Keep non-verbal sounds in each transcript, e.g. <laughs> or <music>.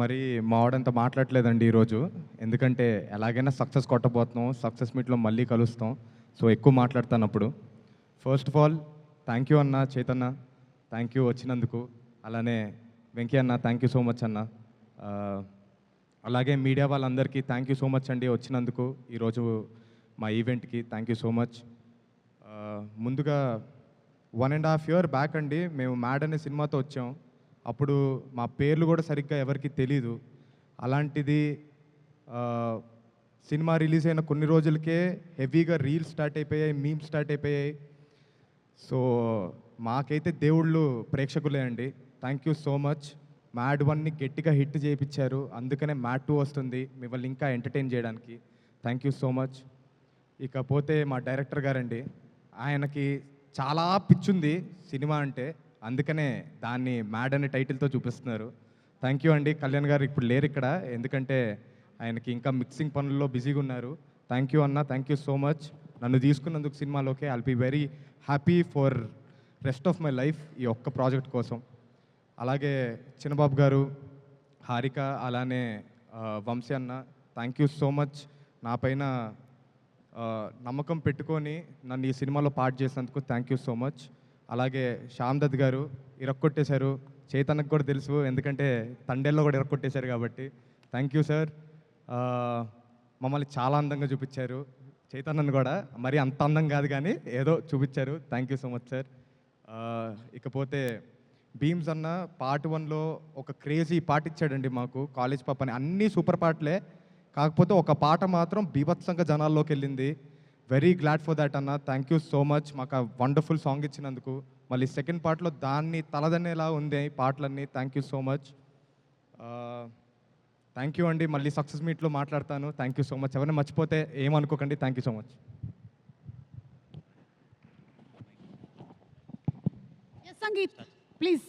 మరి మావాడంత మాట్లాడలేదండి ఈరోజు. ఎందుకంటే ఎలాగైనా సక్సెస్ కొట్టబోతున్నాం సక్సెస్ మీట్లో మళ్ళీ కలుస్తాం. సో ఎక్కువ మాట్లాడతాను అప్పుడు first of all thank you అన్న చైతన్న థ్యాంక్ యూ వచ్చినందుకు. అలానే వెంకీ అన్న థ్యాంక్ యూ సో మచ్ అన్న. అలాగే మీడియా వాళ్ళందరికీ థ్యాంక్ యూ సో మచ్ అండి వచ్చినందుకు ఈరోజు మా ఈవెంట్కి థ్యాంక్ యూ సో మచ్ ముందుగా one and half year back అండి. మేము మ్యాడ్ అనే సినిమాతో వచ్చాం. అప్పుడు మా పేర్లు కూడా సరిగ్గా ఎవరికి తెలీదు. అలాంటిది సినిమా రిలీజ్ అయిన కొన్ని రోజులకే హెవీగా రీల్స్ స్టార్ట్ అయిపోయాయి మీమ్స్ స్టార్ట్ అయిపోయాయి. సో మాకైతే దేవుళ్ళు ప్రేక్షకులే అండి. Thank you so much. Mad వన్ని గట్టిగా హిట్ చేయించారు అందుకనే మ్యాడ్ టూ వస్తుంది. మిమ్మల్ని ఇంకా ఎంటర్టైన్ చేయడానికి. Thank you so much. ఇకపోతే మా డైరెక్టర్ గారండి. ఆయనకి చాలా పిచ్చుంది సినిమా అంటే. అందుకనే దాన్ని మ్యాడ్ అనే టైటిల్తో చూపిస్తున్నారు. థ్యాంక్ యూ అండి. కళ్యాణ్ గారు ఇప్పుడు లేరు ఇక్కడ. ఎందుకంటే ఆయనకి ఇంకా మిక్సింగ్ పనుల్లో బిజీగా ఉన్నారు. థ్యాంక్ యూ అన్న. Thank you so much. నన్ను తీసుకున్నందుకు సినిమాలోకి I'll be very happy for rest of my life ఈ ఒక్క ప్రాజెక్ట్ కోసం. అలాగే చిన్నబాబు గారు హారిక అలానే వంశీ అన్న థ్యాంక్ యూ సో మచ్. నా పైన నమ్మకం పెట్టుకొని నన్ను ఈ సినిమాలో పార్ట్ చేసినందుకు థ్యాంక్ యూ సో మచ్. అలాగే శ్యామ్దత్ గారు ఇరక్కొట్టేశారు. చైతన్యకు కూడా తెలుసు ఎందుకంటే తండేల్లో కూడా ఇరక్కొట్టేశారు కాబట్టి. థ్యాంక్ యూ సార్ మమ్మల్ని చాలా అందంగా చూపించారు. చైతన్యను కూడా మరి అంత అందం కాదు కానీ ఏదో చూపించారు. Thank you so much sir ఇకపోతే భీమ్స్ అన్న పార్ట్ వన్లో ఒక క్రేజీ పాట ఇచ్చాడండి మాకు కాలేజ్ పాప అని అన్నీ సూపర్ పాటలే. కాకపోతే ఒక పాట మాత్రం బీభత్సంగా జనాల్లోకి వెళ్ళింది. వెరీ గ్లాడ్ ఫర్ దాట్ అన్న. Thank you so much. మాకు ఆ వండర్ఫుల్ సాంగ్ ఇచ్చినందుకు. మళ్ళీ సెకండ్ పార్ట్లో దాన్ని తలదనేలా ఉంది పాటలన్నీ. Thank you so much. Thank you అండి. మళ్ళీ సక్సెస్ మీట్లో మాట్లాడతాను. Thank you so much. ఎవరైనా మర్చిపోతే ఏమనుకోకండి. Thank you so much. Sangeeth please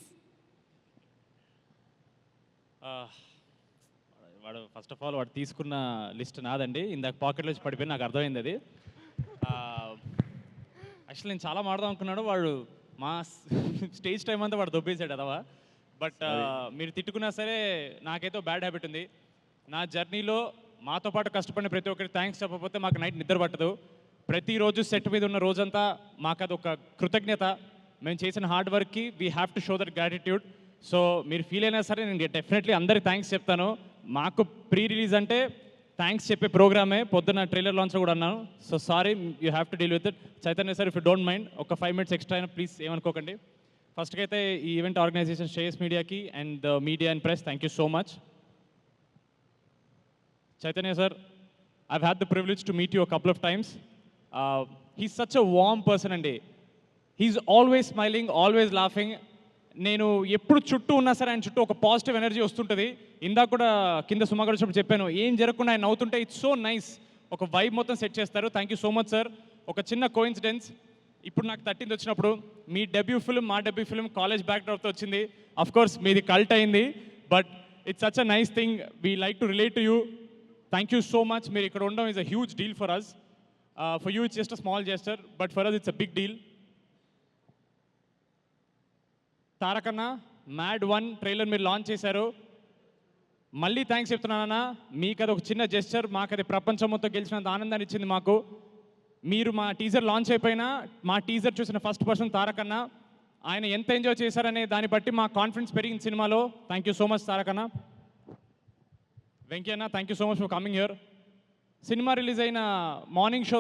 ఆ, వాడు ఫస్ట్ ఆఫ్ ఆల్ వాడు తీసుకున్న లిస్ట్ నాదండి. ఇందాక పాకెట్లో వచ్చి పడిపోయి నాకు అర్థమైంది అది. యాక్చువల్లీ నేను చాలా మాడదాం అనుకున్నాడు వాడు మా <laughs> స్టేజ్ టైం అంతా వాడు దొబ్బేశాడు అదవా. బట్ మీరు తిట్టుకున్నా సరే నాకైతే బ్యాడ్ హ్యాబిట్ ఉంది. నా జర్నీలో మాతో పాటు కష్టపడిన ప్రతి ఒక్కరికి థ్యాంక్స్ చెప్పకపోతే మాకు నైట్ నిద్ర పట్టదు. ప్రతిరోజు సెట్ మీద ఉన్న రోజంతా మాకు అది ఒక కృతజ్ఞత. మేము చేసిన హార్డ్ వర్క్కి we have to show that gratitude so మీరు ఫీల్ అయినా సరే నేను డెఫినెట్లీ అందరికి థ్యాంక్స్ చెప్తాను. మాకు ప్రీ రిలీజ్ అంటే థ్యాంక్స్ చెప్పే ప్రోగ్రామే. పొద్దున్న ట్రైలర్ లాంచ్ కూడా అన్నాను. So sorry you have to deal with it Chaitanya sir if you don't mind ఒక ఫైవ్ మినిట్స్ ఎక్స్ట్రా అయినా ప్లీజ్ ఏమనుకోకండి. ఫస్ట్కి అయితే ఈ ఈవెంట్ ఆర్గనైజేషన్ శ్రేయస్ మీడియాకి and media and press thank you so much Chaitanya sir I had the privilege to meet you couple of times he's such a warm person అండి. He's always smiling always laughing నేను ఎప్పుడు చుట్టూ ఉన్నా సరే ఆయన చుట్టూ ఒక పాజిటివ్ ఎనర్జీ వస్తుంటుంది. ఇందాక కూడా కింద సుమాగడ్ వచ్చినప్పుడు చెప్పాను ఏం జరగకుండా ఆయన నవ్వుతుంటే ఇట్స్ సో నైస్ ఒక వైబ్ మొత్తం సెట్ చేస్తారు. Thank you so much sir ఒక చిన్న కోయిన్సిడెన్స్ ఇప్పుడు నాకు థర్టీన్త్ వచ్చినప్పుడు మీ డెబ్యూ ఫిల్మ్ మా డెబ్యూ ఫిల్మ్ కాలేజ్ బ్యాక్డ్రాప్తో వచ్చింది. అఫ్ కోర్స్ మీది కల్ట్ అయింది. But it's such a nice thing we like to relate to you thank you so much మీరు ఇక్కడ ఉండడం is a huge deal for us for you it's just a small gesture but for us it's a big deal తారకన్న mad one trailer మీరు launch చేశారు. మళ్ళీ thanks చెప్తున్నానన్నా మీకు అది ఒక చిన్న జెస్చర్ మాకు అది ప్రపంచం మొత్తం గెలిచినంత ఆనందాన్ని ఇచ్చింది మాకు. మీరు మా టీజర్ లాంచ్ అయిపోయినా మా టీజర్ చూసిన ఫస్ట్ పర్సన్ తారకన్న ఆయన ఎంత ఎంజాయ్ చేశారనే దాన్ని బట్టి మా కాన్ఫిడెన్స్ పెరిగింది సినిమాలో. థ్యాంక్ యూ సో మచ్ తారకన్న వెంకయ్యన్న thank you so much for coming here cinema release అయిన మార్నింగ్ షో